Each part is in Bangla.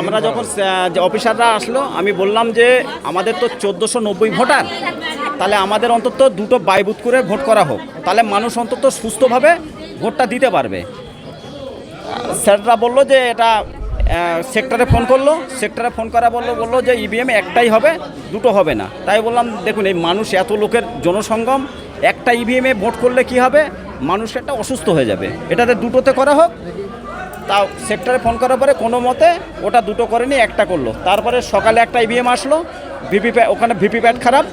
আমরা যখন অফিসাররা আসলো, আমি বললাম যে আমাদের তো চোদ্দোশো নব্বই ভোটার, তাহলে আমাদের অন্তত দুটো বাই বুথ করে ভোট করা হোক। তাহলে মানুষ অন্তত সুস্থভাবে ভোটটা দিতে পারবে। স্যাররা বলল যে এটা সেক্টরে ফোন করল, সেক্টরে ফোন করা বলল বলল যে ইভিএম একটাই হবে, দুটো হবে না। তাই বললাম, দেখুন, এই মানুষ এত লোকের জনসঙ্গম একটা ইভিএমে ভোট করলে কি হবে? মানুষ একটা অসুস্থ হয়ে যাবে। এটাতে দুটোতে করা হোক তাও সেক্টরে ফোন করার পরে কোনো মতে ওটা দুটো করেনি একটা করল। তারপরে সকালে একটা ইভিএম আসলো ভিপি ওখানে ভিপি প্যাড খারাপ।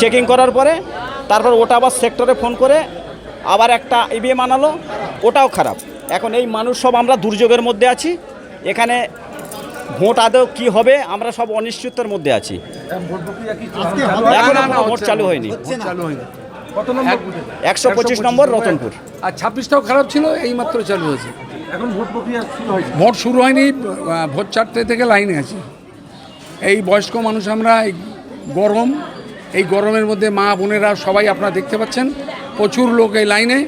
চেকিং করার পরে তারপর ওটা আবার সেক্টরে ফোন করে আবার একটা ইভিএম আনালো ওটাও খারাপ। এখন এই মানুষ সব আমরা দুর্যোগের মধ্যে আছি। এখানে ভোট আদৌ কি হবে আমরা সব অনিশ্চিততার মধ্যে আছি। এখন এখনও ভোট চালু হয়নি। চালু হয়নি। কত নম্বর বুথে? একশো পঁচিশ নম্বর রতনপুর। আর ছাব্বিশটাও খারাপ ছিল এই মাত্র চালু হয়েছে। এখন ভোট প্রক্রিয়া শুরু হয়েছে। ভোট শুরু হয়নি ভোর চারটে থেকে লাইনে আছি। এই বয়স্ক মানুষ আমরা এই গরম এই গরমের মধ্যে মা বোনেরা সবাই আপনারা দেখতে পাচ্ছেন প্রচুর লোক এই লাইনে।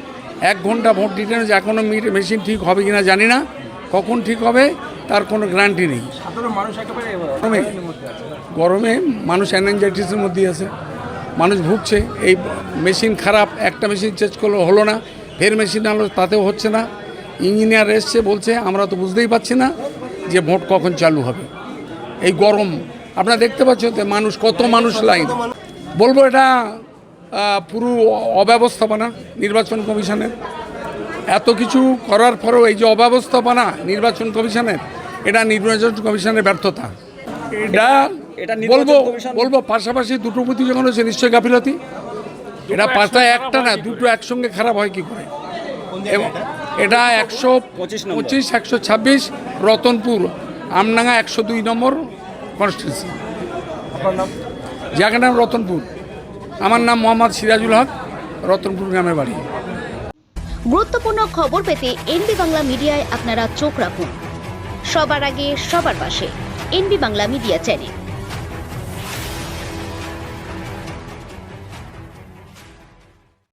এক ঘণ্টা ভোট দিতে এখনও মেশিন ঠিক হবে কিনা জানি না কখন ঠিক হবে তার কোনো গ্যারান্টি নেই। মানুষ গরমে গরমে মানুষ অ্যানাইজাইটিসের মধ্যে আছে। মানুষ ভুগছে, এই মেশিন খারাপ, একটা মেশিন চেঞ্জ করলে, হলো না, ফের মেশিন আনলো, তাতেও হচ্ছে না। ইঞ্জিনিয়ার এসছে, বলছে, আমরা তো বুঝতেই পারছি না যে ভোট কখন চালু হবে। এই গরম, আপনারা দেখতে পাচ্ছেন মানুষ, কত মানুষ লাইন। বলব এটা পুরো অব্যবস্থাপনা নির্বাচন কমিশনের। এত কিছু করার পরেও এই যে অব্যবস্থাপনা নির্বাচন কমিশনের, এটা নির্বাচন কমিশনের ব্যর্থতা। এটা এটা বলব বলব পাশাপাশি দুটো প্রতি যখন হচ্ছে নিশ্চয়ই গাফিলতি। এটা পাঁচটা একটা না দুটো একসঙ্গে খারাপ হয় কি করে? এবং এটা? একশো পঁচিশ পঁচিশ একশো ছাব্বিশ রতনপুর আমডাঙ্গা একশো দুই নম্বর কনস্টিটিউন্সি আপনার নাম? জায়গার নাম রতনপুর। আমার নাম মোহাম্মদ সিরাজুল হক রতনপুর গ্রামের বাড়ি। গুরুত্বপূর্ণ খবর পেতে এনবি বাংলা মিডিয়ায় আপনারা চোখ রাখুন। সবার আগে সবার পাশে। NB Bangla media channel.